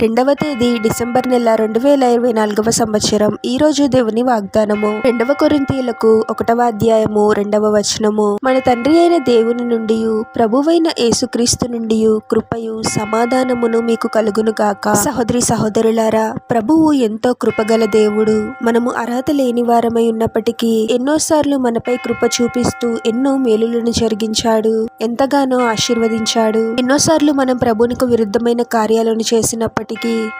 రెండవ తేదీ డిసెంబర్ నెల రెండు వేల ఇరవై నాలుగవ సంవత్సరం. ఈ రోజు దేవుని వాగ్దానము. రెండవ కొరింతీయులకు ఒకటవ అధ్యాయము రెండవ వచనము. మన తండ్రి అయిన దేవుని నుండి ప్రభువైన యేసుక్రీస్తు నుండి కృపయు సమాధానమును మీకు కలుగును గాక. సహోదరి సహోదరులారా ప్రభువు ఎంతో కృపగల దేవుడు. మనము అర్హత లేని వారమై ఉన్నప్పటికీ ఎన్నోసార్లు మనపై కృప చూపిస్తూ ఎన్నో మేలులను జరిగించాడు. ఎంతగానో ఆశీర్వదించాడు. ఎన్నోసార్లు మనం ప్రభునికి విరుద్ధమైన కార్యాలను చేసినప్పటికీ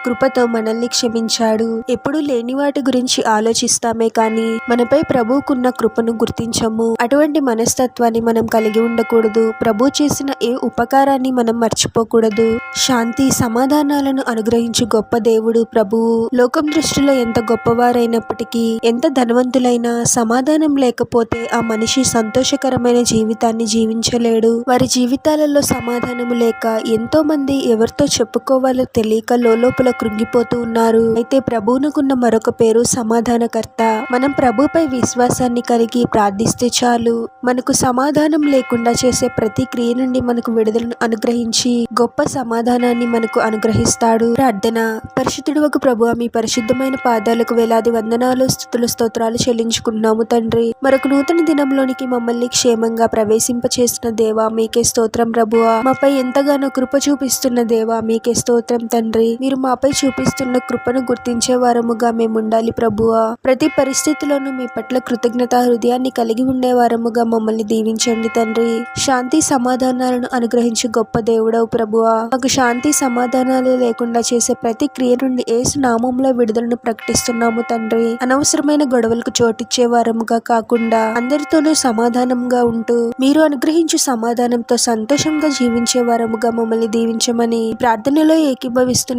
కృపతో మనల్ని క్షమించాడు. ఎప్పుడు లేని వాటి గురించి ఆలోచిస్తామే కానీ మనపై ప్రభువుకున్న కృపను గుర్తించము. అటువంటి మనస్తత్వాన్ని మనం కలిగి ఉండకూడదు. ప్రభు చేసిన ఏ ఉపకారాన్ని మనం మర్చిపోకూడదు. శాంతి సమాధానాలను అనుగ్రహించు గొప్ప దేవుడు ప్రభువు లోకం దృష్టిలో ఎంత గొప్పవారైనప్పటికీ ఎంత ధనవంతులైనా సమాధానం లేకపోతే ఆ మనిషి సంతోషకరమైన జీవితాన్ని జీవించలేడు. వారి జీవితాలలో సమాధానము లేక ఎంతో మంది ఎవరితో చెప్పుకోవాలో తెలియక లోపల కృంగిపోతూ ఉన్నారు. అయితే ప్రభువునకున్న మరొక పేరు సమాధానకర్త. మనం ప్రభుపై విశ్వాసాన్ని కలిగి ప్రార్థిస్తే చాలు. మనకు సమాధానం లేకుండా చేసే ప్రతి క్రియ నుండి మనకు విడుదలను అనుగ్రహించి గొప్ప సమాధానాన్ని మనకు అనుగ్రహిస్తాడు. ప్రార్థన. పరిశుద్ధుడు ఒక ప్రభు మీ పరిశుద్ధమైన పాదాలకు వేలాది వందనాలు స్థుతులు స్తోత్రాలు చెల్లించుకున్నాము తండ్రి. మరొక నూతన దినంలోనికి మమ్మల్ని క్షేమంగా ప్రవేశింప చేసిన దేవా మీకే స్తోత్రం ప్రభువా. మాపై ఎంతగానో కృప చూపిస్తున్న దేవా మీకే స్తోత్రం తండ్రి. మీరు మాపై చూపిస్తున్న కృపను గుర్తించే వారముగా మేము ఉండాలి ప్రభువా. ప్రతి పరిస్థితిలోనూ మీ పట్ల కృతజ్ఞత హృదయాన్ని కలిగి ఉండే వారముగా మమ్మల్ని దీవించండి తండ్రి. శాంతి సమాధానాలను అనుగ్రహించి గొప్ప దేవుడవు ప్రభువా. మాకు శాంతి సమాధానాలు లేకుండా చేసే ప్రతి క్రియ నుండి ఏసు నామంలో విడుదలను ప్రకటిస్తున్నాము తండ్రి. అనవసరమైన గొడవలకు చోటిచ్చే వారముగా కాకుండా అందరితోనూ సమాధానంగా ఉంటూ మీరు అనుగ్రహించు సమాధానంతో సంతోషంగా జీవించే వారముగా మమ్మల్ని దీవించమని ప్రార్థనలో ఏకీభవిస్తున్న